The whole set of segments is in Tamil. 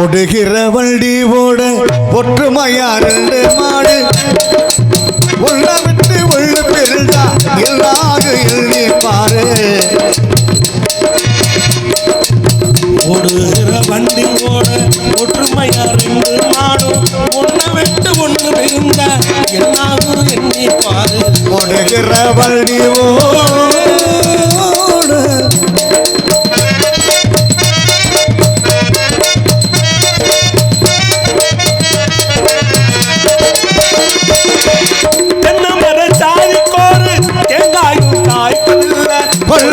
ஒடுகிற வண்டி ஓட ஒற்றுமையா ரெண்டு மாடு. உள்ள விட்டு உள்ள பெருந்தா எல்லாரும் எழுதி பாரு ஓடுகிற வண்டி ஓட ஒற்றுமையா ரெண்டு மாடும் ஒன்ன விட்டு ஒன்று விழுந்த என்னாகும் எண்ணி பாரு ஒடுகிற வண்டி ஓட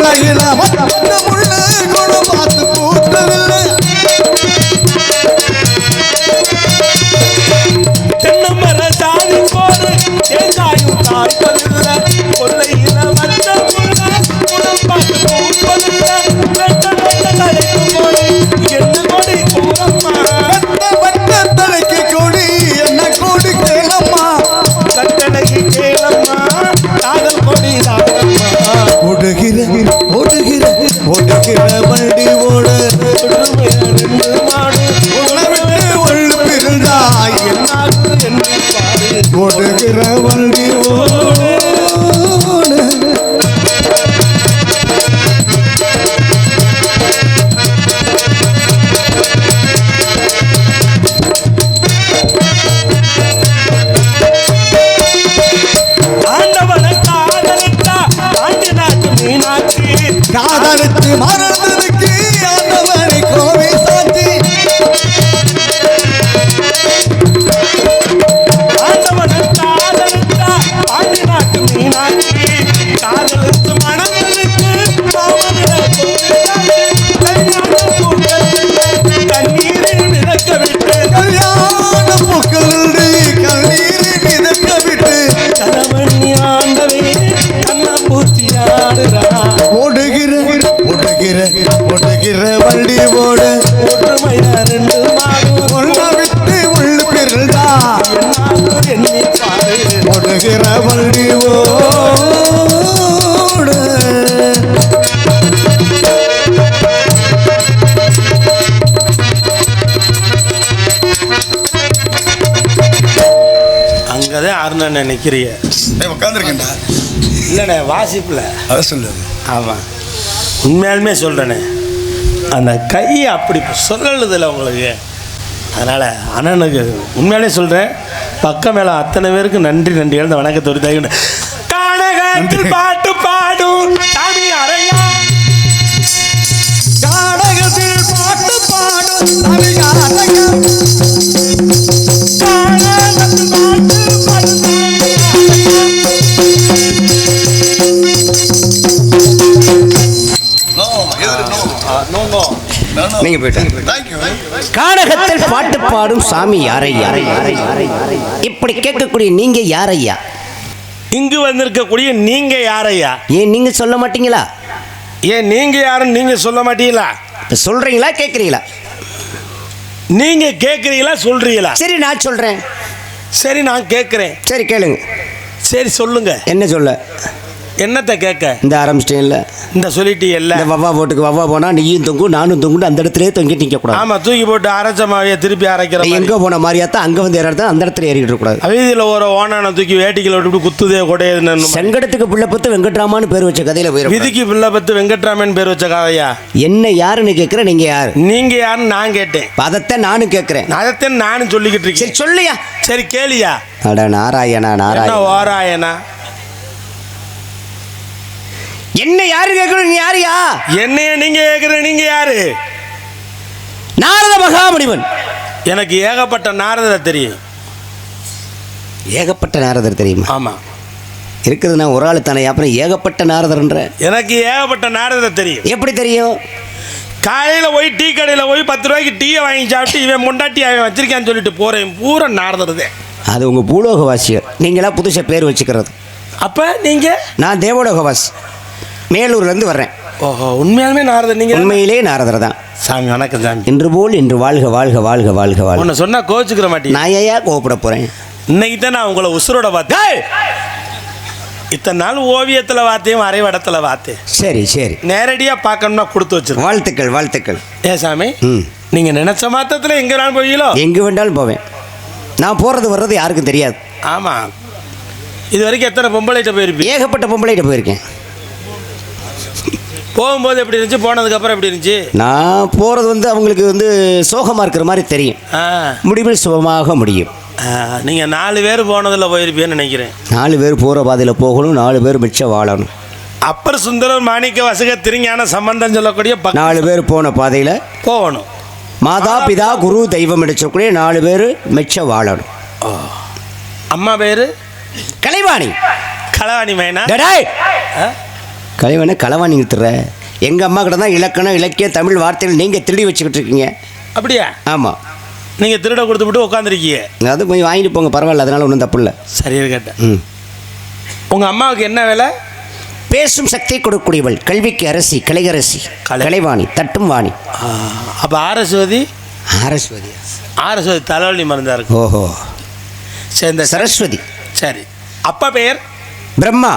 கொள்ளையில வந்த முள்ள குணம் பார்த்து சாதி கோரு தேங்காயும் தாய் நினைக்கிறிய? உட்காந்துருக்கேன்டா இல்லைண்ணே வாசிப்பில். அதை சொல்லு. ஆமாம் உண்மையாலுமே சொல்கிறேனே அந்த கையை அப்படி சொல்லலுதில்ல உங்களுக்கு. அதனால் அண்ணனுக்கு உண்மையாலே சொல்கிறேன் பக்கம் மேலே அத்தனை பேருக்கு நன்றி நன்றி. எழுந்த வணக்கத்தை ஒரு தகுந்த கானகத்தில் பாட்டு பாடும். சாமி அறையா நீங்க போயிட்டு கானகத்தில் பாட்டு பாடும் சாமி யாரையா? இப்படி கேட்கக்கூடிய நீங்க யாரையா? இங்கு வந்திருக்கக்கூடிய நீங்கள் யாரையா? ஏன் நீங்க சொல்ல மாட்டீங்களா? ஏன் நீங்கள் யாருன்னு நீங்கள் சொல்ல மாட்டீங்களா? இப்ப சொல்றீங்களா கேட்குறீங்களா நீங்கள் கேட்குறீங்களா சொல்கிறீங்களா சரி நான் சொல்றேன். சரி நான் கேட்குறேன் சரி கேளுங்க. சரி சொல்லுங்க. என்ன சொல்ல? என்னத்தை கேட்க? இந்த ஆரம்பிச்சிட்டேன்ல. இந்த சொல்லிட்டீங்கல்ல இந்த வவ்வா போட்டுக்கு வவ்வா போனா நீயும் தொங்கும் நானும் தொங்குண்டு அந்த இடத்துலயே தொங்கிட்டு நிக்க கூடாது. ஆமா தூக்கி போட்டு அரைச்ச மாவையை திருப்பி அரைக்கிற எங்க போன மாதிரியாத்தான் அங்க வந்து ஏறாதான் அந்த இடத்துல ஏறிக்கிட்டு கூடாது. வீதியில் ஒரு ஓனான தூக்கி வேட்டிக்கில் விட்டு குத்துதே கொடையுதுன்னு செங்கடத்துக்கு பிள்ளை பத்து வெங்கட்ராமான்னு பேர் வச்ச கதையில போயிடும் விதிக்கு பிள்ளை பத்து வெங்கட்ராமன் பேர் வச்ச கதையா? என்ன யாருன்னு கேட்குற நீங்க யாரு? நீங்க யாருன்னு நான் கேட்டேன். அதைத்தான் நானும் கேட்குறேன் அதைத்தான் நானும் சொல்லிக்கிட்டு சரி இருக்கேன் சொல்லியா. சரி கேளியா? அட நாராயணா நாராயணா. ஓராயனா என்ன யாரு கேட்கணும்? நீ யாருயா? என்னைய நீங்க கேட்குற நீங்க யாரு? நாரத மகாமுனிவன். எனக்கு ஏகப்பட்ட நாரதரை தெரியும். ஏகப்பட்ட நாரதர் தெரியுமா? ஆமா. இருக்குது நான் ஒரு ஆள் தானே அப்புறம் ஏகப்பட்ட நாரதர்ன்ற. எனக்கு ஏகப்பட்ட நாரதரை தெரியும். எப்படி தெரியும்? காலையில் போய் டீ கடையில் போய் பத்து ரூபாய்க்கு டீயை வாங்கி சாப்பிட்டு இவன் முண்டாட்டி அவன் வச்சிருக்கான்னு சொல்லிட்டு போகிறேன் பூரா நாரதருதே அது உங்கள் பூலோகவாசியர் நீங்களா புதுசாக பேர் வச்சுக்கிறது. அப்போ நீங்கள் நான் தேவலோகவாசி. மேலூர்லேருந்து வர்றேன். ஓஹோ உண்மையாலுமே நாரதர் நீங்கள் உண்மையிலே நாரதர் தான். சாமி வணக்கம் சாமி. இன்று போல் இன்று வாழ்க வாழ்க வாழ்க வாழ்க வாழ்க. உன்னை சொன்னால் கோச்சுக்கிற மாட்டீங்க நான் ஏயா கோவப்பட போகிறேன் இன்னைக்கு தான் நான் உங்களை உசுரோட பார்த்தேன். இத்தனை நாள் ஓவியத்தில் பார்த்தேன் வரைபடத்தில் பார்த்தேன். சரி சரி. நேரடியாக பார்க்கணும்னா கொடுத்து வச்சிருக்கேன் வாழ்த்துக்கள் வாழ்த்துக்கள். ஏ சாமி ம். நீங்கள் நினச்ச மாத்திரத்தில் எங்கே வேணாலும் போவீங்களோ? எங்கே வேண்டாலும் போவேன். நான் போகிறது வர்றது யாருக்கும் தெரியாது. ஆமாம் இது வரைக்கும் எத்தனை பொம்பளைகிட்ட போயிருப்பீங்க ஏகப்பட்ட பொம்பளைகிட்ட போயிருக்கேன். போகும்போது எப்படி இருந்துச்சு? போனதுக்கப்புறம் எப்படி இருந்துச்சு? நான் போகிறது வந்து அவங்களுக்கு வந்து சோகமாக இருக்கிற மாதிரி தெரியும். முடிவில் சுகமாக முடியும். நீங்கள் நாலு பேர் போனதில் போயிருப்பீங்கன்னு நினைக்கிறேன். நாலு பேர் போகிற பாதையில் போகணும் நாலு பேர் மிச்சம் வாழணும். அப்பர் சுந்தரர் மாணிக்க வசக திருஞான சம்பந்தம் சொல்லக்கூடிய நாலு பேர் போன பாதையில் போகணும். மாதா பிதா குரு தெய்வம் எடுக்கக்கூடிய நாலு பேர் மிச்சம் வாழணும். அம்மா பேர்? கலைவாணி. கலவாணி மைனா? கலைவாணி களவாணி நிறுத்துற எங்கள் அம்மா கிட்ட தான் இலக்கணம் இலக்கியம் தமிழ் வார்த்தைகள் நீங்கள் திருடி வச்சுக்கிட்டு இருக்கீங்க. அப்படியா? ஆமாம் நீங்கள் திருட கொடுத்து விட்டு உட்காந்துருக்கீங்க அது கொஞ்சம் வாங்கிட்டு போங்க பரவாயில்ல அதனால ஒன்றும் தப்பு இல்லை. சரியா கேட்டேன். ம். உங்கள் அம்மாவுக்கு என்ன வேலை? பேசும் சக்தி கொடுக்கூடியவள் கல்விக்கு அரசி கலைகரசி கலை. கலைவாணி தட்டும் வாணி. அப்போ ஆரஸ்வதி ஆரஸ்வதி ஆரஸ்வதி தலைவலி மருந்தா இருக்கு. ஓஹோ. சரி இந்த சர சரஸ்வதி. சரி. அப்பா பெயர் பிரம்மா.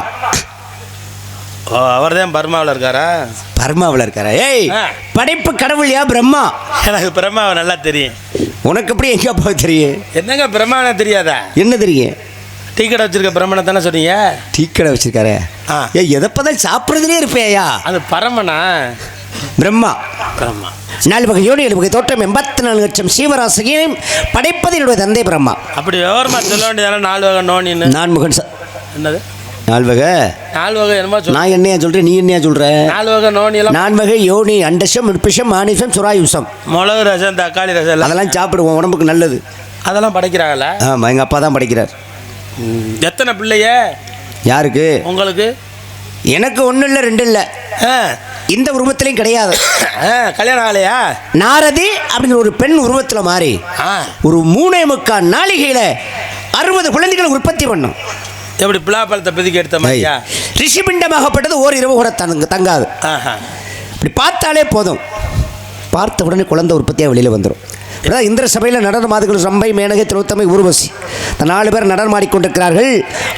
ஓ அவர் தான் பர்மாவில் இருக்காரா? பர்மாவில் இருக்காரா? ஏய். படைப்பு கடவுள் யா பிரம்மா? எனக்கு பிரம்மாவை நல்லா தெரியும். உனக்கு எப்படி எங்க அப்பா தெரியும்? என்னங்க பிரம்மாவனை தெரியாதா? என்ன தெரியும்? டீ கடை வச்சிருக்க பிரம்மனை தானே சொன்னீங்க? டீக்கடை வச்சிருக்காரு. ஆ. ஏ எதப்பதான் சாப்பிட்றதுலே இருப்பேயா? அது பரமனா? பிரம்மா. பிரம்மா. நாலு வகை யோனி ஏழு வகை தோற்றம் எண்பத்தி நாலு லட்சம் சீவராசியையும் படைப்பது என்னுடைய தந்தை பிரம்மா. அப்படி விவரமா சொல்ல வேண்டியதான நாலு வகை நோனின்னு. நான்முகன் ச- என்னது? நாலு வகை நாலு வகை என்னமோ நான் என்னையா சொல்றேன்? நீ என்னையா சொல்ற? நாலு வகை நோனி எல்லாம் நான் வகை யோனி அண்டசம் உட்பிஷம் மானிசம் சுராயுசம். மிளகு ரசம் தக்காளி ரசம் அதெல்லாம் சாப்பிடுவோம் உடம்புக்கு நல்லது. அதெல்லாம் படைக்கிறாங்களா ஆமாம் எங்கள் அப்பா தான் படிக்கிறார். எத்தனை பிள்ளைய? யாருக்கு? உங்களுக்கு? எனக்கு ஒன்றும் இல்லை ரெண்டு இல்லை. ஆ. இந்த உருவத்திலையும் கிடையாது. ஆ, கல்யாணம் ஆகலையா? நாரதி அப்படிங்கிற ஒரு பெண் உருவத்தில் மாறி ஆ. ஒரு மூணே முக்கால் நாளிகையில் அறுபது குழந்தைகளை உற்பத்தி பண்ணும். எப்படி பிளாப்பழத்தை பிதுக்கி எடுத்த மாதிரியா? ரிஷிபிண்டமாகப்பட்டது ஓர் இரவு கூட தங்க தங்காது. இப்படி பார்த்தாலே போதும். பார்த்த உடனே குழந்தை உற்பத்தியாக வெளியில் வந்துடும் அதான் இந்திர சபையில் நடன மாதுகள் ரம்பை மேனகை திரோத்தமை ஊர்வசி. இந்த நாலு பேர் நடனம் ஆடிக்கொண்டிருக்கிறார்கள்.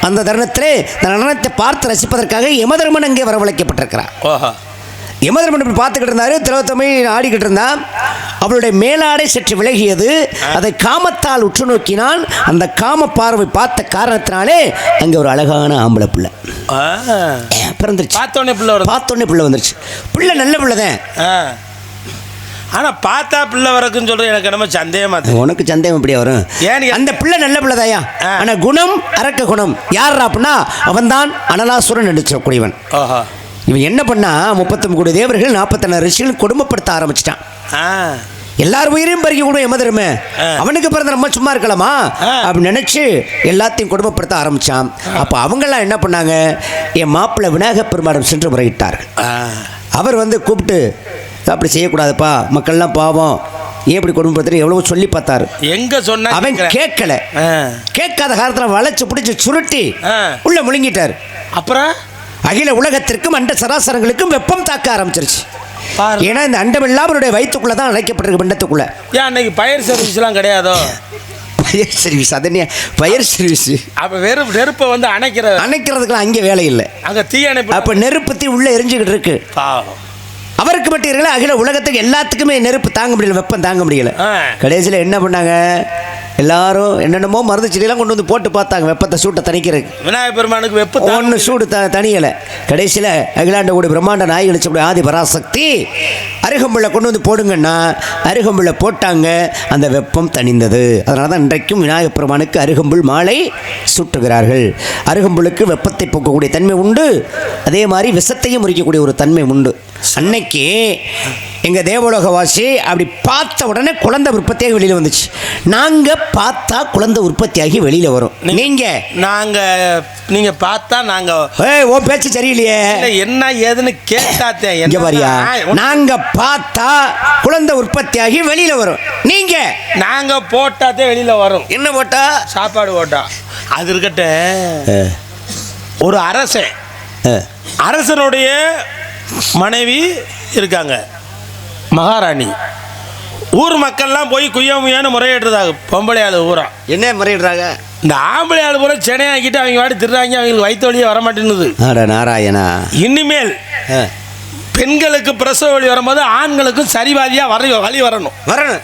அந்த தருணத்திலே இந்த நடனத்தை பார்த்து ரசிப்பதற்காக யமதர்மன் அங்கே வரவழைக்கப்பட்டிருக்கிறார். ஓஹோ. யமதர்மன் இப்படி பார்த்துக்கிட்டு இருந்தாரு திலோத்தமை ஆடிக்கிட்டு இருந்தான் அவளுடைய மேலாடை சற்று விலகியது. அதை காமத்தால் உற்று நோக்கினான் அந்த காம பார்வை பார்த்த காரணத்தினாலே அங்கே ஒரு அழகான ஆம்பளை பிள்ளை. பிறந்துருச்சு. பார்த்தோன்னே பிள்ளை பார்த்தோன்னே பிள்ளை வந்துருச்சு. பிள்ளை நல்ல பிள்ளை தான். ஆனால் பார்த்தா பிள்ளை வரக்குன்னு சொல்கிறது எனக்கு என்னமோ சந்தேகமா தெரியும் உனக்கு சந்தேகம் எப்படியா வரும். கேட்டா- அந்த பிள்ளை நல்ல பிள்ளைதாயா ஆ. ஆனா குணம் அரக்க குணம். யார் அப்படின்னா அவன்தான் அனலாசுரன் நடிச்சக்கூடியவன் ஓஹோ இவன் என்ன பண்ணா முப்பத்தொம்பது கோடி தேவர்கள் நாற்பத்தெண்ணு ரிஷிகள் கொடுமைப்படுத்த ஆரம்பிச்சிட்டான். எல்லார் உயிரையும் பறிக்க கூட எமதருமே. அவனுக்கு பிறந்த நம்ம சும்மா இருக்கலாமா? ஆ. அப்படி நினைச்சு எல்லாத்தையும் கொடுமைப்படுத்த ஆரம்பிச்சான். அப்ப அவங்கெல்லாம் என்ன பண்ணாங்க? என் மாப்பிள்ளை விநாயகப் பெருமாடம் சென்று முறையிட்டார். அவர் வந்து கூப்பிட்டு அப்படி செய்யக்கூடாதுப்பா மக்கள்லாம் பாவம். ஏன் இப்படி கொடுமைப்படுத்துற எவ்வளவோ சொல்லி பார்த்தாரு. எங்க சொன்னா அவன். கேட்கல. கேட்காத காலத்தில் வளைச்சு பிடிச்சி சுருட்டி. உள்ள முழுங்கிட்டார். அப்புறம்? அகில உலகத்திற்கும் அண்ட சராசரங்களுக்கும் வெப்பம் தாக்க ஆரம்பிச்சிருச்சு. ஏன்னா இந்த அண்டம் எல்லாம் அவருடைய வயிற்றுக்குள்ள தான் அழைக்கப்பட்டிருக்கு பிண்டத்துக்குள்ள. ஏன் அன்னைக்கு பயிர் சர்வீஸ்லாம் கிடையாதோ? பயர் சர்வீஸ் அதனே பயர் சர்வீஸ் அப்போ வெறும் நெருப்பை வந்து அணைக்கிற அணைக்கிறதுக்குலாம் அங்கே வேலை இல்லை. அங்கே தீ அணைப்பு. அப்போ நெருப்பு தீ உள்ள எரிஞ்சுக்கிட்டு இருக்கு. அவருக்கு மட்டும் இருக்கல அகில உலகத்துக்கு எல்லாத்துக்குமே நெருப்பு தாங்க முடியல வெப்பம் தாங்க முடியல. கடைசியில் என்ன பண்ணாங்க? எல்லாரும் என்னென்னமோ மருந்து செடியெல்லாம் கொண்டு வந்து போட்டு பார்த்தாங்க வெப்பத்தை சூட்டை தணிக்கிறதுக்கு. விநாயகர் பெருமானுக்கு வெப்பு ஒன்று சூடு த தனியலை கடைசியில் அகிலாண்ட கூடிய பிரம்மாண்ட நாய் அழிச்சக்கூடிய ஆதி பராசக்தி. அருகம்புள்ள கொண்டு வந்து போடுங்கன்னா அருகம்புள்ள போட்டாங்க அந்த வெப்பம் தணிந்தது. அதனால தான் இன்றைக்கும் விநாயகப் பெருமானுக்கு அருகம்புல் மாலை சூட்டுகிறார்கள். அருகம்புல்லுக்கு வெப்பத்தை போக்கக்கூடிய தன்மை உண்டு. அதே மாதிரி விஷத்தையும் முறிக்கக்கூடிய ஒரு தன்மை உண்டு. அன்னைக்கு எங்கள் தேவலோகவாசி அப்படி பார்த்த உடனே குழந்தை உற்பத்தியாகி வெளியில் வந்துச்சு. நாங்கள் பார்த்தா குழந்தை உற்பத்தியாகி வெளியில் வரும். நீங்கள் நாங்க? நீங்க பார்த்தா நாங்க ஏய் ஓ பேச்சு சரியில்லையே. என்ன ஏதுன்னு கேட்டாத்தே இங்க பாரியா? நாங்க பார்த்தா குழந்தை உற்பத்தியாகி வெளியில வரும். நீங்க? நாங்க போட்டாத்தே வெளியில வரும். என்ன போட்டா? சாப்பாடு போட்டா. அது இருக்கட்டும். ஒரு அரசன். அரசனுடைய மனைவி இருக்காங்க. மகாராணி. ஊர் மக்கள்லாம் போய் குய்யாமுயான்னு முறையிடுறதாக பொம்பளை ஆளு ஊரா என்ன முறையிடுறாங்க? இந்த ஆம்பளை ஆளு பூரா சென்னையாக்கிட்டு அவங்க வாடி திருறாங்க அவங்களுக்கு வயிற்று வழியே வரமாட்டேன்னுது. அட நாராயணா. இனிமேல் பெண்களுக்கு பிரசவ வழி வரும்போது ஆண்களுக்கும் சரிவாதியாக வர வழி வரணும். வரணும்.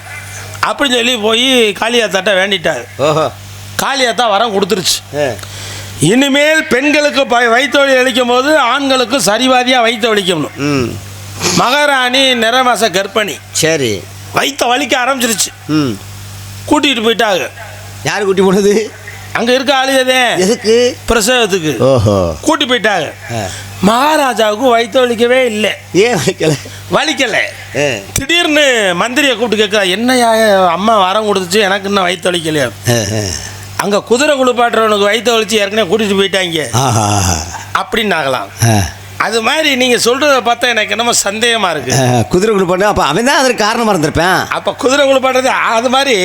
அப்படின்னு சொல்லி போய் காளியாத்தாட்ட வேண்டிட்டாரு. ஓஹோ. காளியாத்தா வரம் கொடுத்துருச்சு. இனிமேல் பெண்களுக்கு ப- வயிற்று வலி அளிக்கும் போது ஆண்களுக்கும் சரிவாதியாக வயிற்று ம். மகாராணி நிறமாச கர்ப்பிணி. சரி. வயிற்ற வலிக்க ஆரம்பிச்சிருச்சு. ம். கூட்டிகிட்டு போயிட்டாங்க. யார் குட்டி போனது? அங்கே இருக்க ஆளுதே எதுக்கு? பிரசவத்துக்கு. ஓஹோ. கூட்டி போயிட்டாங்க. மகாராஜாவுக்கு வயிற்று வலிக்கவே இல்லை. ஏன் வலிக்கலை? ஆ. திடீர்னு மந்திரியை கூப்பிட்டு கேட்குறா என்னையா அம்மா வரம் கொடுத்துச்சு எனக்கு இன்னும் வயிற்று வலிக்கலையா. அங்கே குதிரை குளிப்பாட்டுறவனுக்கு வயிற்று வலிச்சு ஏற்கனவே கூட்டிகிட்டு போயிட்டாங்க. அப்படின்னாகலாம். அது மாதிரி நீங்கள் சொல்கிறத பார்த்தா எனக்கு என்னமோ சந்தேகமாக இருக்குது குதிரை பண்ண அப்போ அவன் தான் அதற்கு காரணமாக இருந்திருப்பேன். அப்போ குதிரை குளிப்பாட்டுறது அது மாதிரி.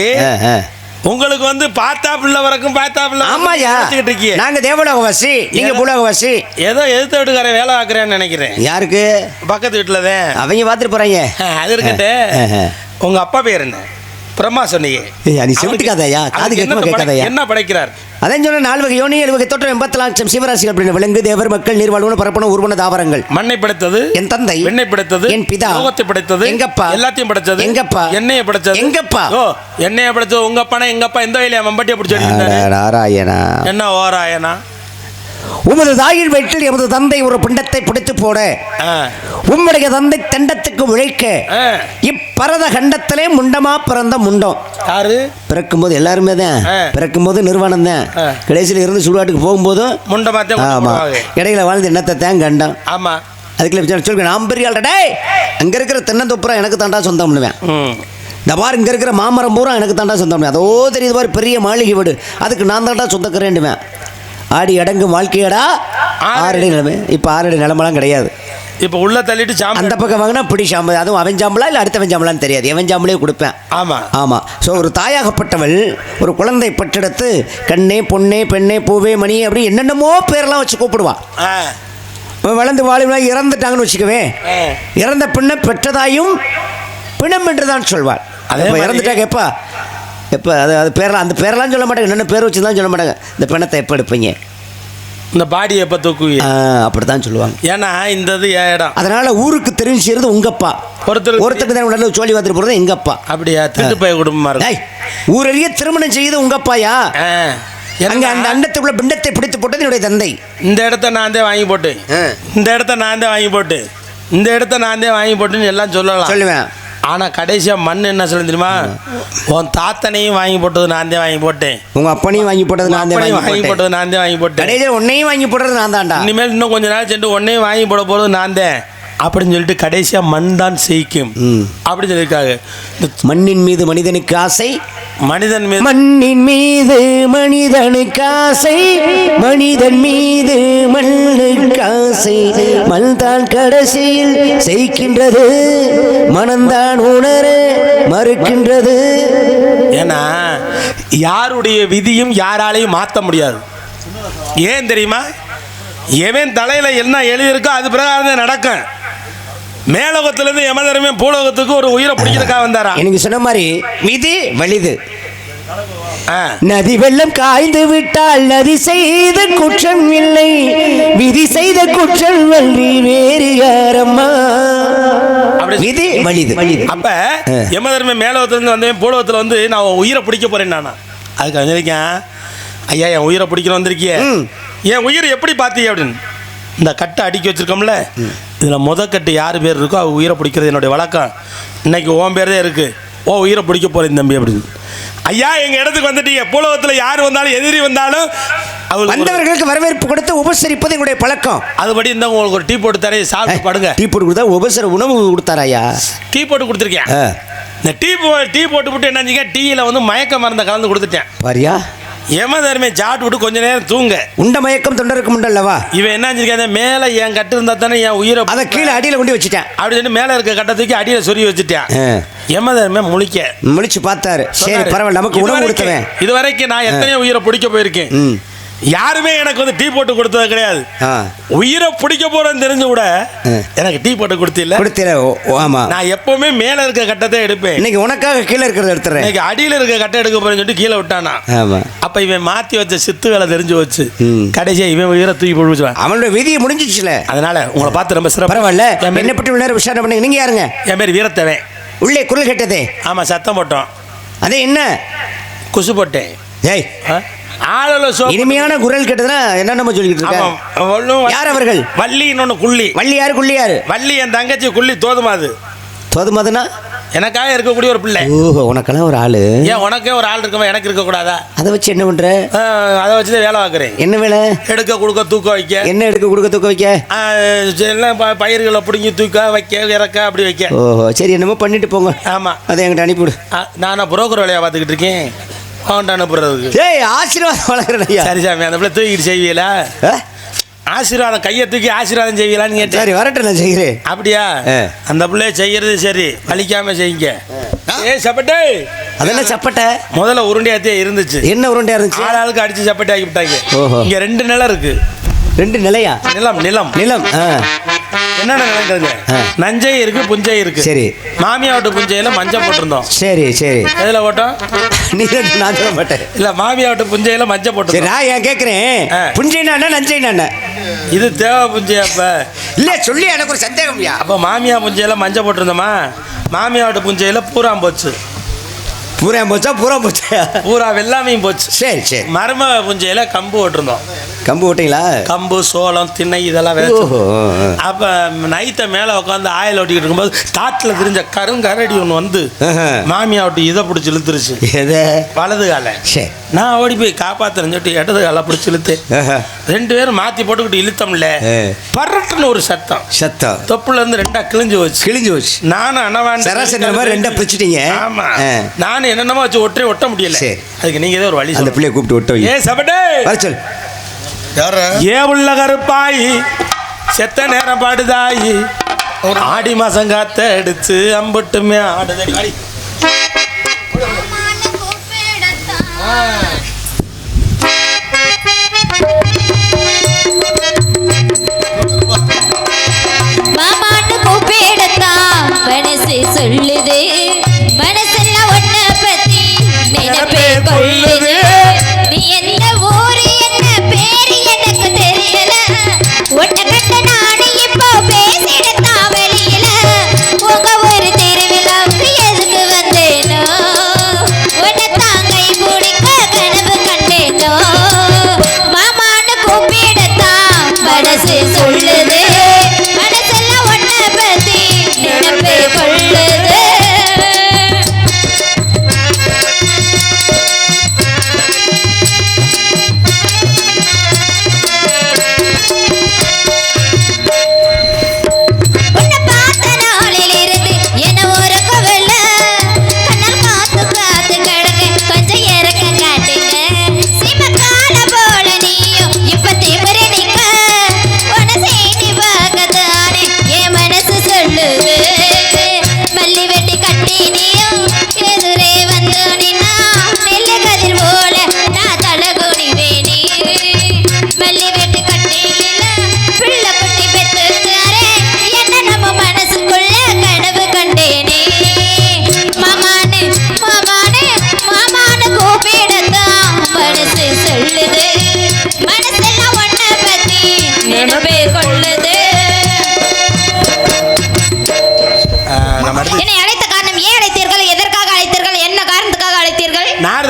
உங்களுக்கு வந்து பார்த்தா பிள்ளை வரைக்கும் பார்த்தா பிள்ளை வச்சுக்கிட்டு இருக்கீங்க. நாங்க தேவலோகவாசி நீங்க பூலோகவாசி ஏதோ எதிர்த்த வீட்டுக்காரன் வேலை பார்க்குறேன்னு நினைக்கிறேன். யாருக்கு? பக்கத்து வீட்டில் தான் அவங்க பார்த்துட்டு போறாங்க. அது இருக்கட்டு ஆ, ஆ. உங்க அப்பா பேர் என்ன? பிரம்மா சொன்னீங்க ஏய், நீ செவிட்டுக்காதயா? காது கேட்கமா கேட்காதயா? என்ன படைக்கிறார்? அதான் சொன்ன நாலு வகை யோனி ஏழு வகை தோற்றம் எண்பத்தி லட்சம் சிவராசிகள் அப்படின்னு. விலங்கு தேவர் மக்கள் நீர்வாழ்வு பரப்பணும் உருவன தாவரங்கள். மண்ணை படைத்தது என் தந்தை வெண்ணை படைத்தது என் பிதா லோகத்தை படைத்தது எங்கப்பா எல்லாத்தையும் படைச்சது எங்கப்பா எண்ணெயை படைச்சது எங்கப்பா? ஓ எண்ணெயை படைச்சது உங்க அப்பா எங்க அப்பா எந்த வயலையா மம்பட்டியை பிடிச்சி நாராயணா. என்ன ஓராயனா உமது தாயின் வயிற்றில் எமது தந்தை ஒரு பிண்டத்தை பிடித்து போட. உம்முடைய தந்தை தண்டத்துக்கு உழைக்க. இப்பரத கண்டத்திலே முண்டமா பிறந்த முண்டம். யாரு? பிறக்கும்போது எல்லாருமே தான். ஆ. பிறக்கும்போது நிர்வாணம் தான். கடைசியில் இருந்து சுடுகாட்டுக்கு போகும்போதும் முண்டை மாத்தே ஆமா. இடையில வாழ்ந்து என்னத்தை தான் கண்டம். ஆமா. அதுக்குள்ள சொல்லுங்க நான் பெரிய ஆள்டா டேய் அங்க இருக்கிற தென்னந்தோப்புறம் எனக்கு தாண்டா சொந்தம் பண்ணுவேன் இந்த பாரு இங்க இருக்கிற மாமரம் பூரா எனக்கு தாண்டா சொந்தம் அதோ தெரியுது பாரு பெரிய மாளிகை வீடு. அதுக்கு நான் தாண்டா சொந்தக்கிறேன்டுவேன் ஆடி அடங்கும் வாழ்க்கையடா. ஆறடி. நிலைமை. இப்போ ஆறடி நிலமெல்லாம் கிடையாது. இப்போ உள்ள தள்ளிட்டு சாம்பல் அந்த பக்கம் வாங்கினா பிடி சாம்பல். அதுவும் அவன் சாம்பலா இல்லை அடுத்தவன் சாம்பலான்னு தெரியாது. எவன் சாம்பலே கொடுப்பேன். ஆமா. ஆமாம் ஸோ ஒரு தாயாகப்பட்டவள் ஒரு குழந்தை பற்றெடுத்து கண்ணே பொண்ணே பெண்ணே பூவே மணி அப்படி என்னென்னமோ பேரெல்லாம் வச்சு கூப்பிடுவான் வளர்ந்து வாழும் இறந்துட்டாங்கன்னு வச்சுக்கவே. இறந்த பெண்ணை பெற்றதாயும் பிணம் என்று தான் சொல்வாள். அதே மாதிரி- இறந்துட்டாங்க எப்பா அது அது பேரெல்லாம் அந்த பேரெல்லாம் சொல்ல மாட்டாங்க. என்னென்ன பேர் வச்சு தான் சொல்ல மாட்டாங்க. இந்த பிணத்தை எப்போ எடுப்பீங்க? இந்த பாடியை எப்போ தூக்குவி அப்படி தான் சொல்லுவாங்க. ஏன்னா இந்த இது என் இடம். அதனால ஊருக்கு தெரிஞ்சு செய்யறது உங்கப்பா ஒருத்தர் ஒருத்தருக்கு தான் உடனே சோழி பார்த்துட்டு போகிறது எங்கப்பா அப்படியா? திருட்டு போய் குடும்பமா இருக்கும் டேய் ஊரறிய திருமணம் செய்து உங்கப்பாயா. அங்க அந்த அண்டத்துக்குள்ள பிண்டத்தை பிடித்து போட்டது என்னுடைய தந்தை. இந்த இடத்த நான் தான் வாங்கி போட்டு. இந்த இடத்த நான் தான் வாங்கி போட்டு. இந்த இடத்த நான் தான் வாங்கி போட்டுன்னு எல்லாம் சொல்லலாம். சொல்லுவேன். ஆனா கடைசியா மண் என்ன சொல்ல தெரியுமா? உன் தாத்தனையும் வாங்கி போட்டது நான் தான் வாங்கி போட்டேன். உங்க அப்பனையும் வாங்கி போட்டது நான் தான் வாங்கி போட்டது நான் தான் வாங்கி போட்டேன். கடைசியில் உன்னையும் வாங்கி போடுறது நான் தான்டா. இனிமேல் இன்னும் கொஞ்ச நாள் சென்று உன்னையும் வாங்கி போட போறது நான் தான். அப்படின்னு சொல்லிட்டு கடைசியா மண் தான் செய்க்கும் ம். அப்படின்னு சொல்லியிருக்காங்க. மண்ணின் மீது மனிதனுக்கு ஆசை? மனிதன் மீது மண்ணின் மீது மனிதனுக்கு ஆசை. மனிதன் மீது மண்ணுக்கு ஆசை. மண் தான் கடைசியில் செய்கின்றது மனம்தான் உணர மறுக்கின்றது. ஏன்னா யாருடைய விதியும் யாராலையும் மாற்ற முடியாது. ஏன் தெரியுமா? எவன் தலையில் என்ன எழுதியிருக்கோ அது பிரகாரம் நடக்கும். மேலோகத்திலேருந்து யமதர்மே பூலோகத்துக்கு ஒரு உயிரை பிடிக்கிறதுக்காக வந்தாரா? எனக்கு சொன்ன மாதிரி விதி வலிது. நதி வெள்ளம் காய்ந்து விட்டால் நதி செய்த குற்றம் இல்லை. விதி செய்த குற்றம் வள்ளி வேறு யாரம்மா? விதி வலிது. அப்ப யமதர்மே மேலோகத்திலேருந்து வந்தேன் பூலோகத்தில் வந்து நான் உயிரை பிடிக்க போறேன் நானா? அதுக்கு வந்திருக்கேன் ஐயா என் உயிரை பிடிக்கணும் வந்திருக்கிய. என் உயிர் எப்படி பார்த்தீங்க அப்படின்னு. இந்த கட்டை அடுக்கி வச்சிருக்கோம்ல. இதில் முத கட்டு யார் பேர் இருக்கோ அவ உயிரை பிடிக்கிறது என்னுடைய வழக்கம். இன்னைக்கு உன் பேர் தான் இருக்கு. ஓ உயிரை பிடிக்க போறேன் தம்பி அப்படின்னு ஐயா எங்க இடத்துக்கு வந்துட்டீங்க. பூலோகத்தில் யார் வந்தாலும் எதிரி வந்தாலும் ஒரு- வந்தவர்களுக்கு வரவேற்பு கொடுத்து உபசரிப்பது எங்களுடைய பழக்கம். அதுபடி இந்த உங்களுக்கு ஒரு டீ போட்டு தரேன் சாப்பிட்டு படுங்க. டீ போட்டு கொடுத்தா உபசர உணவு கொடுத்தாராயா டீ போட்டு கொடுத்துருக்கேன். இந்த டீ போ டீ போட்டு விட்டு என்னஞ்சிங்க டீயில் வந்து மயக்க மருந்தை கலந்து கொடுத்துட்டேன். பாரியா? யமதர்மே சாப்பிட்டு விட்டு கொஞ்ச நேரம் தூங்க. உண்ட மயக்கம் தொண்டருக்கு உண்டல்லவா? இவன் என்ன செஞ்சிருக்கான்? மேலே என் கட்டு இருந்தா தானே என் உயிரை அதை கீழே அடியில் கொண்டு வச்சுட்டேன். அப்படி சொல்லி மேலே இருக்க கட்டை தூக்கி அடியில் சொருகி வச்சுட்டேன். யமதர்மே முழிக்க. முழிச்சு பார்த்தாரு. சரி பரவாயில்ல நமக்கு உணவு கொடுத்தவன். இதுவரைக்கும் நான் எத்தனையோ உயிரை பிடிக்க போயிருக்கேன். யாருமே எனக்கு வந்து டீ போட்டு கொடுத்தது கிடையாது. உயிரை பிடிக்க போறேன்னு தெரிஞ்சு கூட. எனக்கு டீ போட்டு கொடுத்தில்ல. கொடுத்தீர ஆமா. நான் எப்பவுமே மேல இருக்க கட்டத்தை எடுப்பேன். இன்னைக்கு உனக்காக கீழே இருக்கிறத எடுத்துறேன். இன்னைக்கு அடியில இருக்க கட்டை எடுக்க போறேன்னு சொல்லிட்டு கீழே விட்டானா. ஆமா. அப்ப இவன் மாத்தி வச்ச சித்து வேலை தெரிஞ்சு வச்சு ம். கடைசியா இவன் உயிரை தூக்கி போடுவான் அவனோட விதியை முடிஞ்சிச்சுல. அதனால உங்களை பார்த்து ரொம்ப சிறப்பு பரவாயில்ல. என் பேரு- என்ன பற்றி நேரம் விசாரணை பண்ணீங்க. நீங்க யாருங்க? என் பேர் வீரத்தவன். உள்ளே குரல் கேட்டதே. ஆமா சத்தம் போட்டோம். அதே என்ன? குசு போட்டேன். ஏய். இனிமையான குரல் கேட்டதுன்னா என்ன நம்ம சொல்லிக்கிட்டு ஆமா இருக்க ஒண்ணும் யார் அவர்கள்? வள்ளி இன்னொன்னு குள்ளி. வள்ளி யாரு குள்ளி யாரு? வள்ளி என் தங்கச்சி குள்ளி தோதுமாது. தோதுமதுனா எனக்காக இருக்கக்கூடிய ஒரு பிள்ளை. ஓஹோ உனக்கெல்லாம் ஒரு ஆளு. ஏன் உனக்கே ஒரு ஆள் இருக்கவன் எனக்கு இருக்க கூடாதா? அதை வச்சு என்ன பண்ற? அதை வச்சு தான் வேலை பார்க்குறேன். என்ன வேலை? எடுக்க கொடுக்க தூக்க வைக்க. என்ன எடுக்க கொடுக்க தூக்க வைக்க? எல்லாம் பயிர்களை பிடுங்கி தூக்க வைக்க இறக்க அப்படி வைக்க. ஓஹோ சரி என்னமோ பண்ணிட்டு போங்க. ஆமா. அதை என்கிட்ட அனுப்பிவிடு. நானா புரோக்கர் வேலையா பார்த்துக்கிட்டு இருக்கேன். அவன்கிட்ட அனுப்புறதுக்கு. ஏய் ஆசீர்வாதம் வளர்க்குறேன் சரி சாமி அந்த பிள்ளை தூக்கிட்டு செய்வீங்களா? ஆசீர்வாதம் கையை தூக்கி ஆசீர்வாதம் செய்வீங்களான்னு கேட்டேன். சரி வரட்டும் நான் செய்கிறேன் அப்படியா. அந்த பிள்ளைய செய்யறது சரி வலிக்காம செய்யுங்க. ஏ சப்பட்டே. அதெல்லாம் சப்பட்டை? முதல்ல உருண்டையாத்தே இருந்துச்சு. என்ன உருண்டையா இருந்துச்சு? ஆள் ஆளுக்கு அடிச்சு சப்பட்டை ஆக்கி விட்டாங்க. ஓஹோ. இங்க ரெண்டு நிலம் இருக்கு. ரெண்டு நிலையா? நிலம் நிலம். நிலம் என்னென்ன ஆ. நஞ்சை இருக்கு புஞ்சை இருக்கு. சரி. மாமியாவட்டு புஞ்சையில மஞ்சள் போட்டிருந்தோம். சரி சரி. எதுல போட்டோம்? நீ நான் சொல்ல மாட்டேன். இல்ல மாமியாவட்டு புஞ்சையில மஞ்சள் போட்டிருந்தோம். நான் ஏன் கேட்குறேன் ஆ. புஞ்சைனா என்ன நஞ்சைனா என்ன? இது தேவை புஞ்சை அப்ப. இல்ல சொல்லி எனக்கு ஒரு சந்தேகம்யா. அப்ப மாமியா புஞ்சையில மஞ்சள் போட்டிருந்தோமா? மாமியாவட்டு புஞ்சையில பூராம் போச்சு. பூரா போச்சா பூரா போச்சா? பூரா வெள்ளாமையும் போச்சு. சரி சரி. மரும புஞ்சையில கம்பு போட்டிருந்தோம். கம்பு ஓட்டிங்களா? கம்பு சோளம் திணை இதெல்லாம் விளைச்சு ஓஹோ. அப்ப நைட்டை மேல உட்காந்து ஆயில் ஓட்டிக்கிட்டு இருக்கும்போது காட்டுல தெரிஞ்ச கருங்கரடி ஒன்று வந்து ஆஹா. மாமியாவட்டு இதை பிடிச்சி இழுத்துருச்சு. எதை? வலது காலை. நான் ஓடி போய் காப்பாத்துறேன்னு சொல்லிட்டு இடது காலை பிடிச்சி இழுத்து. ரெண்டு பேரும் மாத்தி போட்டுக்கிட்டு இழுத்தோம்ல. பரட்டுன்னு ஒரு சத்தம். சத்தம். தொப்புல இருந்து ரெண்டா கிழிஞ்சு வச்சு கிழிஞ்சு போச்சு. நானும் அண்ணவான் சராசரி இந்த மாதிரி ரெண்டா பிரிச்சுட்டீங்க. ஆமா. ஆ. நானும் என்னென்னமோ வச்சு ஒட்டே ஒட்ட முடியல. அதுக்கு நீங்க ஏதோ ஒரு வழி அந்த சொல்லுங்க. பிள்ளைய கூப்பிட்டு விட்டு வை ஏ சபடே வர ஏ உள்ள கருப்பாயி செத்த நேரம் பாடுதாயி. ஆடி மாசம் காத்த அடிச்சு அம்புட்டுமே ஆடுதடி மனசு சொல்லுது. மனசெல்லாம் ஒன்ன பத்தி நினைப்பே கொள்ளுது.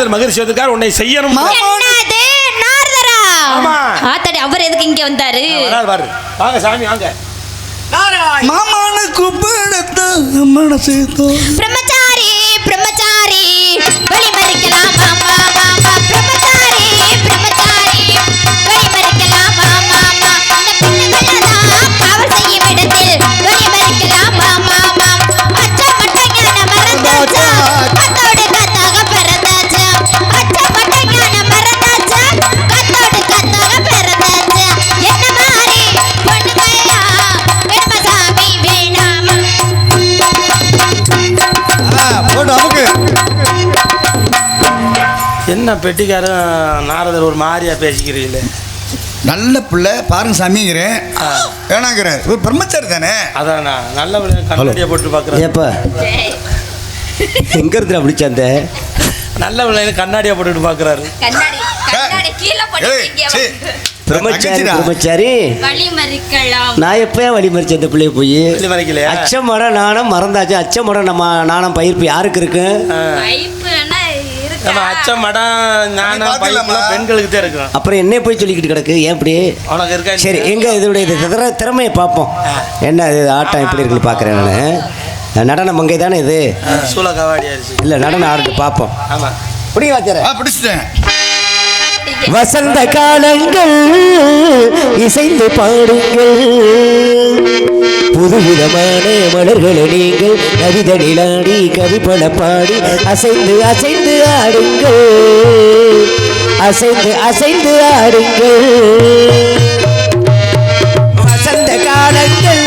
நாரதர் மகிழ்ச்சி வந்திருக்கார் உன்னை செய்யணும். ஆமா. ஆத்தாடி அவர் எதுக்கு இங்க வந்தாரு? பாரு வாங்க சாமி வாங்க. மாமான்னு கூப்பிடத்தான் மனசு தோ பிரம்மச்சாரி பிரம்மச்சாரி. வழி மறிக்கலாம் மாமா மாமா. பிரம்மச்சாரி என்ன பெட்டிக்காரன் நாரதர் ஒரு மாதிரியா பேசிக்கிறீங்களே? நல்ல பிள்ளை பாருங்க சாமிங்கிறேன். வேணாங்கிற ஒரு பிரம்மச்சாரி தானே? அதான்? நான் நல்ல கண்ணாடியை போட்டு பார்க்குறேன் ஏப்பா? எங்க இருந்து பிடிச்ச அந்த? நல்ல விளையாட கண்ணாடியை போட்டுட்டு பார்க்குறாரு கண்ணாடி கண்ணாடி கீழே ஏய், சீ. பிரம்மச்சாரி நான் எப்போ வழி மறிச்ச அந்த பிள்ளைய போய்? வெளி மறைக்கலையா? அச்சம் மரம் நாணம் மறந்தாச்சு. அச்சம் மரம் நம்ம நாணம் பயிர்ப்பு யாருக்கு இருக்கா? நம்ம அச்சம் மடம் ஞானம் பெண்களுக்கு தான் இருக்கும் அப்புறம் என்ன போய் சொல்லிக்கிட்டு கிடக்கு? ஏன் இப்படி? உனக்கு இருக்கா சரி எங்க இதோடைய இது திற- திறமையை பார்ப்போம். என்ன இது ஆட்டம் எப்படி இருக்குன்னு பார்க்குறேன் நான். நடன மங்கை தானே இது? கவாடி இல்லை நடனம் ஆடிட்டு பார்ப்போம். ஆமா. புரிய வச்சுறேன் ஆ பிடிச்சிட்டேன். வசந்த காலங்கள் இசைந்து பாடுங்கள். புதுவிதமான மலர்களை நீங்கள் கவிதனிலாடி கவிப்பட பாடி அசைந்து அசைந்து ஆடுங்கள். அசைந்து அசைந்து ஆடுங்கள். வசந்த காலங்கள்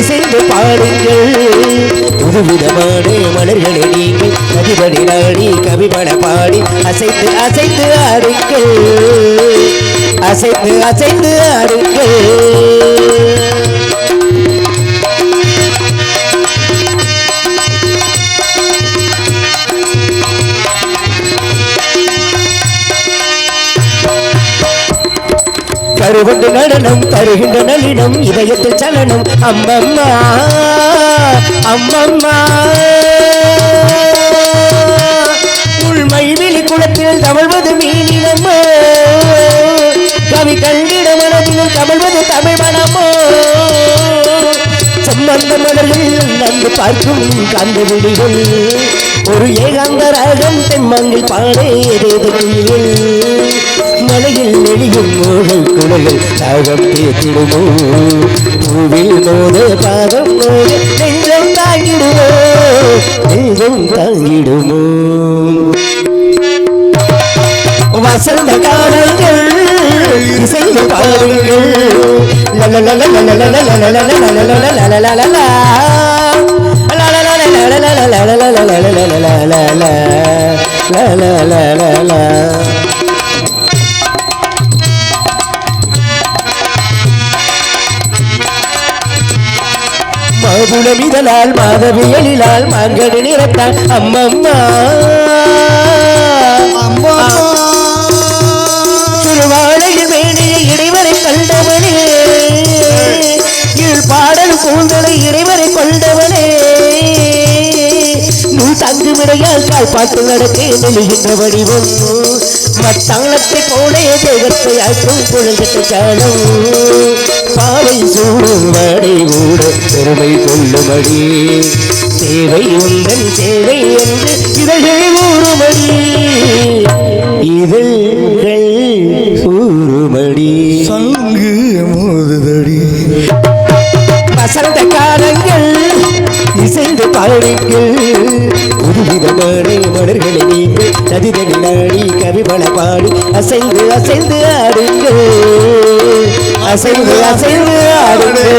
இசைந்து பாடுங்கள். புதுவிதமான மலர்களை நீங்கள் கவிபடி நாடி கவிபட பாடி அசைந்து அசைந்து ஆடுங்கள். அசைந்து அசைந்து ஆடுங்கள். கருகொண்டு நடனம் தருகின்ற நளினம் இதயத்தில் சலனம். அம்மம்மா அம்மம்மா. உள்மை விழி குளத்தில் தவழ்வது மீனினமோ? கவி கண்டிட மனதிலும் தவழ்வது தமிழ் மனமோ? சம்பந்த மலர்கள் நன்கு பார்க்கும் கந்த விழிகள். ஒரு ஏகாந்த ராகம் தென்மங்கில் பாடே குயிலில் மலையில் நெளியும் மோகல் குலைகள் தாகம் தேத்திடுமோ பூவில் மோத பாதம் மோத நெஞ்சம் தாங்கிடுமோ நெஞ்சம் தாங்கிடுமோ வசந்த காலங்கள் இசைந்து பாருங்கள் மாதுளம் இதழால் மாதவியலிலால் மாங்கடு நிறத்தால் அம்மம்மா. விடையால் கால்பாட்டு நடக்கே நெழுகின்ற வடிவம். மத்தாளத்தை போலே தேகத்தை ஆற்றும் குழந்தை சாணம் பாவை சூடும் வாடை கூட பெருமை கொள்ளுமடி சேவை உந்தன் சேவை என்று இதழ்கள் கூறுமடி இதழ்கள் கூறுமடி சங்கு மோதுதடி. வசந்த காலங்கள் இசைந்து பாடுங்கள். புதுவிதமான மலர்களை நீங்கள் நதிதனி நாடி கவிபல பாடி அசைந்து அசைந்து ஆடுங்கள் அசைந்து அசைந்து ஆடுங்கள்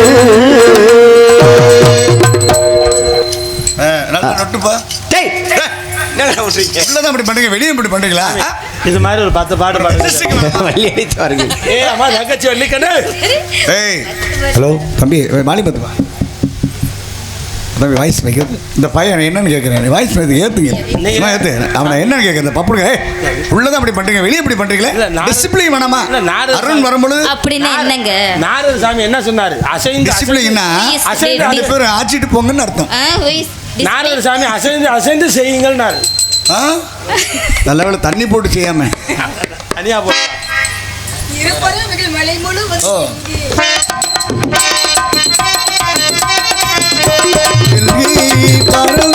இது மாதிரி ஒரு பத்து பாட்டு பாடுங்க. ஹலோ தம்பி மாலி தம்பி வாய்ஸ் வைக்கிறது இந்த பையன் என்னன்னு கேட்குறேன். வாய்ஸ் வைத்து ஏற்றுங்க நீங்க- ஏற்று அவனை என்னன்னு கேட்குறேன். இந்த பப்புடுங்க ஏய், உள்ளதான் அப்படி பண்ணுறீங்க வெளியே இப்படி பண்ணுறீங்களே நான்- டிசிப்ளின் வேணாமா? அருண் வரும்பொழுது அப்படின்னா என்னங்க? நாரத சாமி என்ன சொன்னாரு? அசைந்து டிசிப்ளின்னா அசைந்து. ரெண்டு பேரும் ஆச்சிட்டு போங்கன்னு அர்த்தம். நாரத சாமி அசைந்து அசைந்து செய்யுங்கள்னாரு. ஆ? நல்ல வேளை தண்ணி போட்டு செய்யாம. தனியா போ ஓ. டெல்லி பறந்தது. இது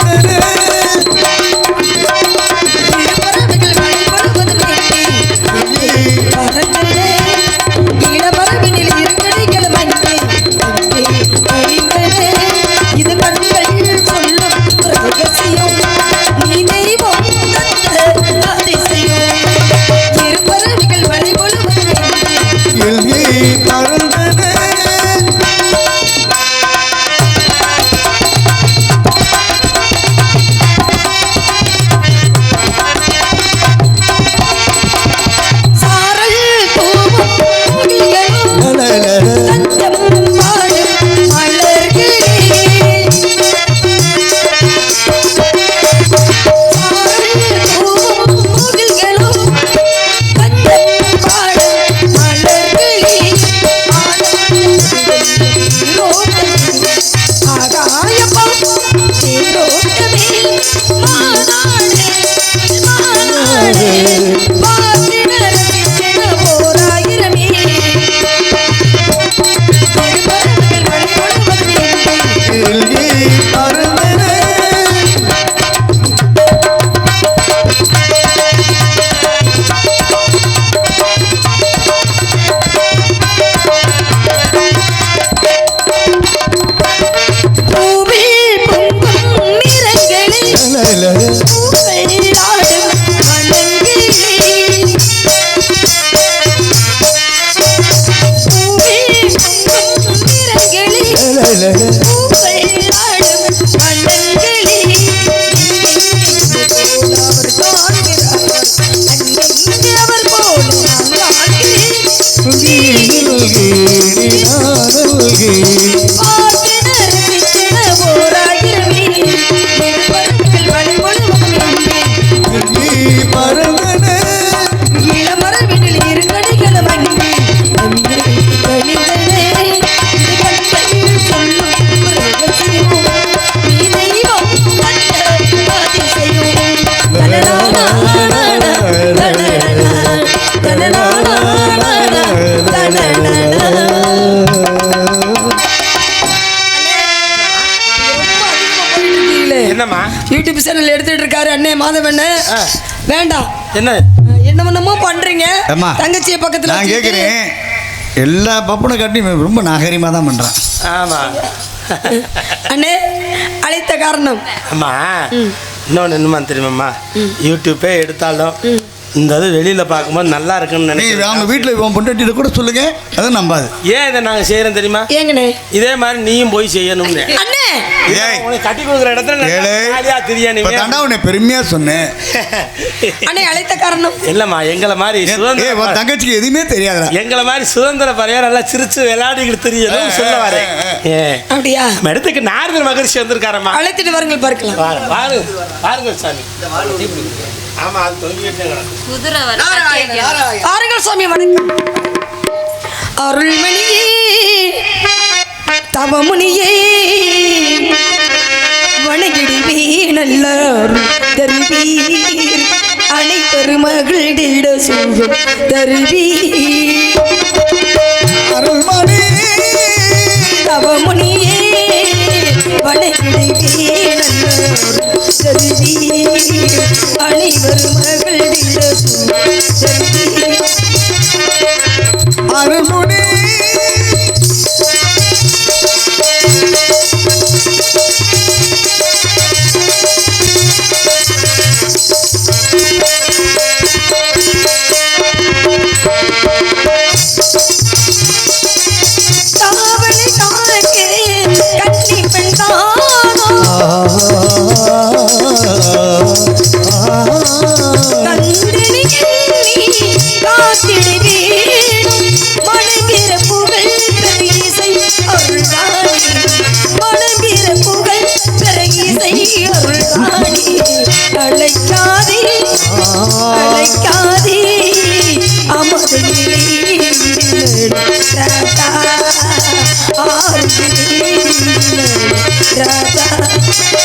Bye. யூடியூப் சேனல் எடுத்துட்டு இருக்காரு அண்ணே மாதவண்ண. வேண்டாம். என்ன? என்ன என்னமோ பண்றீங்க? அம்மா தங்கச்சியை பக்கத்துல நான் கேட்குறேன் எல்லா பப்பனை காட்டி ரொம்ப நாகரிகமாக தான் பண்ணுறான் ஆமா. அண்ணே அழைத்த காரணம். அம்மா இன்னொன்று என்னமா தெரியுமாம்மா? யூடியூப்பே எடுத்தாலும் இந்த இது வெளியில் பார்க்கும்போது நல்லா இருக்குன்னு நீ நினைக்கிறேன். அவங்க வீட்டில் இவன் பொண்டாட்டியில கூட சொல்லுங்க. அதை நம்பாது. ஏன் இதை நாங்கள் செய்கிறோம் தெரியுமா? ஏங்கண்ணே. இதே மாதிரி நீயும் போய் செய்யணும்னு. அண்ணே. ஏய். உனக்கு கட்டி கொடுக்குற இடத்துல திரியா இப்போ தாண்டா உன்னை பெருமையாக சொன்னேன் அண்ணே அழைத்த காரணம். இல்லைம்மா எங்களை மாதிரி சுதந்திர தங்கச்சிக்கு எதுவுமே தெரியாதுடா. எங்களை மாதிரி சுதந்திர பறையா நல்லா சிரிச்சு விளையாடிக்கிட்டு தெரியணும் சொல்ல வரேன். ஏ அப்படியா? இடத்துக்கு நாரதர் மகரிஷி வந்திருக்காரம்மா. அழைத்துட்டு வாருங்கள் பார்க்கலாம். பாரு பாரு பாருங்க சாமி. ஆமா சுவாமி வணக்கம். அருள்மணியே தவமுனியே வணங்கிடுவே நல்ல தருவீர். அனைத்தரு மகளிட சுகம் தருவீர். Arulmani தவமுனியே வணங்கிடுவே தருவீர் Thank you.